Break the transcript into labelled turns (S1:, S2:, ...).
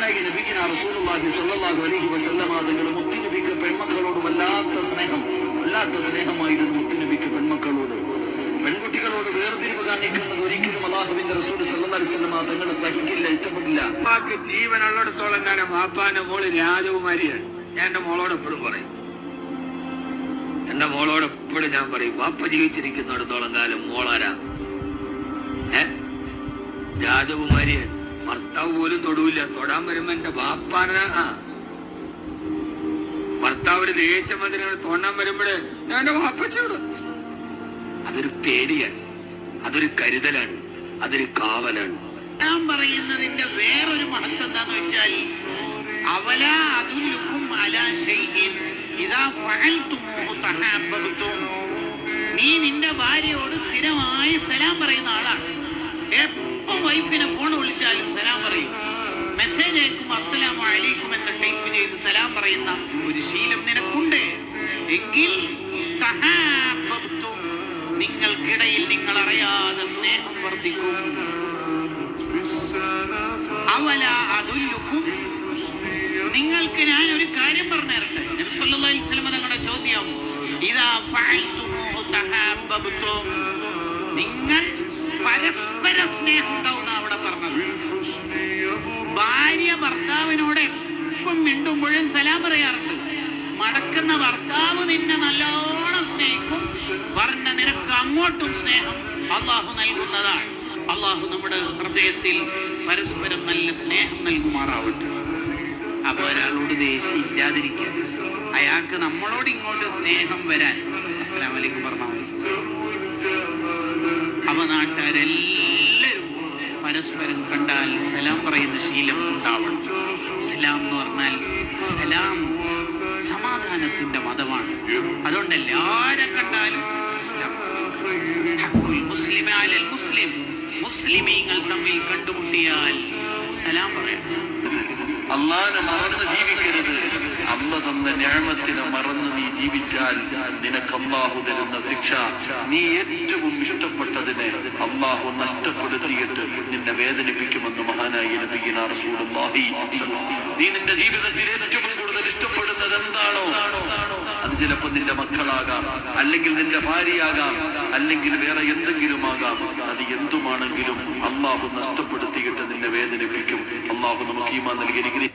S1: സല്ലല്ലാഹു അലൈഹി വസല്ലമ തങ്ങൾ മുത്തുനബിക്ക് പെൺമക്കളോട് വല്ലാത്ത സ്നേഹം വല്ലാത്ത സ്നേഹമായിരുന്നു മുത്തുനബിക്ക് പെൺമക്കളോട്. പെൺകുട്ടികളോട് വേർതിരിവ് കാണിക്കുന്നത് ഒരിക്കലും അള്ളാഹുവിന്റെ റസൂൽ അലൈഹി വസല്ലമ തങ്ങൾ സഹിക്കില്ല ഇഷ്ടപ്പെടില്ല
S2: അപ്പാക്ക് ജീവനുള്ളിടത്തോളം കാലം വാപ്പാന്റെ മോൾ രാജകുമാരിയാണ്. ഞാൻ എന്റെ മോളോട് എപ്പോഴും പറയും. എന്റെ മോളോട് എപ്പോഴും ഞാൻ പറയും വാപ്പ ജീവിച്ചിരിക്കുന്നിടത്തോളം കാലം മോളാരാ? ഏ? രാജകുമാരിയൻ ഭർത്താവ് പോലും തൊടൂല തൊടാൻ വരുമ്പോ എന്റെ ബാപ്പാന ഭർത്താവിന് ദേഷ്യം അതിനാണ് തോണ്ടാൻ വരുമ്പോഴേ ഞാൻ എന്റെ വാപ്പച്ചോട് അതൊരു പേടിയാണ്. അതൊരു കരുതലാണ്. അതൊരു കാവലാണ്.
S3: ഞാൻ പറയുന്നതിന്റെ വേറൊരു മഹത്വം എന്താന്ന് വെച്ചാൽ അവല അതുല്ലുക്കും അലാ ഫഅൽതുമൂഹു തഹാബ്ബതും നീ നിന്റെ ഭാര്യയോട് സ്ഥിരമായി സലാം പറയുന്ന ആളാണ്. വൈഫിനെ ഫോൺ വിളിച്ചാലും സലാം പറയും. മെസ്സേജ് അയക്കും അസ്സലാമു അലൈക്കും എന്ന് ടൈപ്പ് ചെയ്ത് സലാം പറയുന്ന ഒരു ശീലം നിനക്കുണ്ട്? എങ്കിൽ നിങ്ങൾക്കിടയിൽ നിങ്ങൾ അറിയാതെ സ്നേഹം വർദ്ധിക്കും. അവല അതുല്ലുക്കും. നിങ്ങൾക്ക് ഞാൻ ഒരു കാര്യം പറഞ്ഞു തരട്ടെ നബി സല്ലല്ലാഹു അലൈഹി വസല്ലം തങ്ങളുടെ ചോദ്യം ഇതാ നിങ്ങൾ പരസ്പര സ്നേഹം ഉണ്ടാവുന്ന അവിടെ പറഞ്ഞത്. ഭാര്യ ഭർത്താവിനോട് എപ്പം മിണ്ടുമ്പോഴും സലാം പറയാറുണ്ട്. മടക്കുന്ന ഭർത്താവ് നിന്നെ നല്ലോണം സ്നേഹിക്കും പറഞ്ഞ നിനക്ക് അങ്ങോട്ടും സ്നേഹം അള്ളാഹു നൽകുന്നതാണ്. അള്ളാഹു നമ്മുടെ ഹൃദയത്തിൽ പരസ്പരം നല്ല സ്നേഹം നൽകുമാറാവട്ടെ. അപ്പൊ ഒരാളോട് ദേഷ്യം ഇല്ലാതിരിക്കുക അയാൾക്ക് നമ്മളോട് ഇങ്ങോട്ട് സ്നേഹം വരാൻ. അസ്സലാം വലൈക്കും അപ്പൊ നാട്ടുകാരെല്ലാവരും പരസ്പരം കണ്ടാൽ സലാം പറയുന്ന ശീലം ഉണ്ടാവണം. ഇസ്ലാം എന്ന് പറഞ്ഞാൽ സലാം സമാധാനത്തിന്റെ മതമാണ്. അതുകൊണ്ട് എല്ലാരെ കണ്ടാലും മുസ്ലിം മുസ്ലിം. മുസ്ലിമീങ്ങൾ തമ്മിൽ കണ്ടുമുട്ടിയാൽ സലാം പറയാം.
S1: അള്ളാഹ് മറന്ന് ജീവിക്കരുത്. അല്ല തന്ന ഞാമത്തിനെ മറന്ന് നീ ജീവിച്ചാൽ നിനക്ക് അള്ളാഹു തരുന്ന ശിക്ഷ നീ ഏറ്റവും ഇഷ്ടപ്പെട്ടതിനെ അള്ളാഹു നഷ്ടപ്പെടുത്തിയിട്ട് നിന്നെ വേദനിപ്പിക്കുമെന്ന് മഹാനായി നീ നിന്റെ ജീവിതത്തിൽ ഏറ്റവും കൂടുതൽ ഇഷ്ടപ്പെടുന്നത് എന്താണോ? അത് ചിലപ്പോ നിന്റെ മക്കളാകാം അല്ലെങ്കിൽ നിന്റെ ഭാര്യയാകാം അല്ലെങ്കിൽ വേറെ എന്തെങ്കിലും ആകാം അത് എന്തുമാണെങ്കിലും അള്ളാഹു നഷ്ടപ്പെടുത്തിയിട്ട് നിന്നെ വേദനിപ്പിക്കും. അള്ളാഹു നമുക്ക് ഈമാ നൽകിയിരിക്കുന്നത്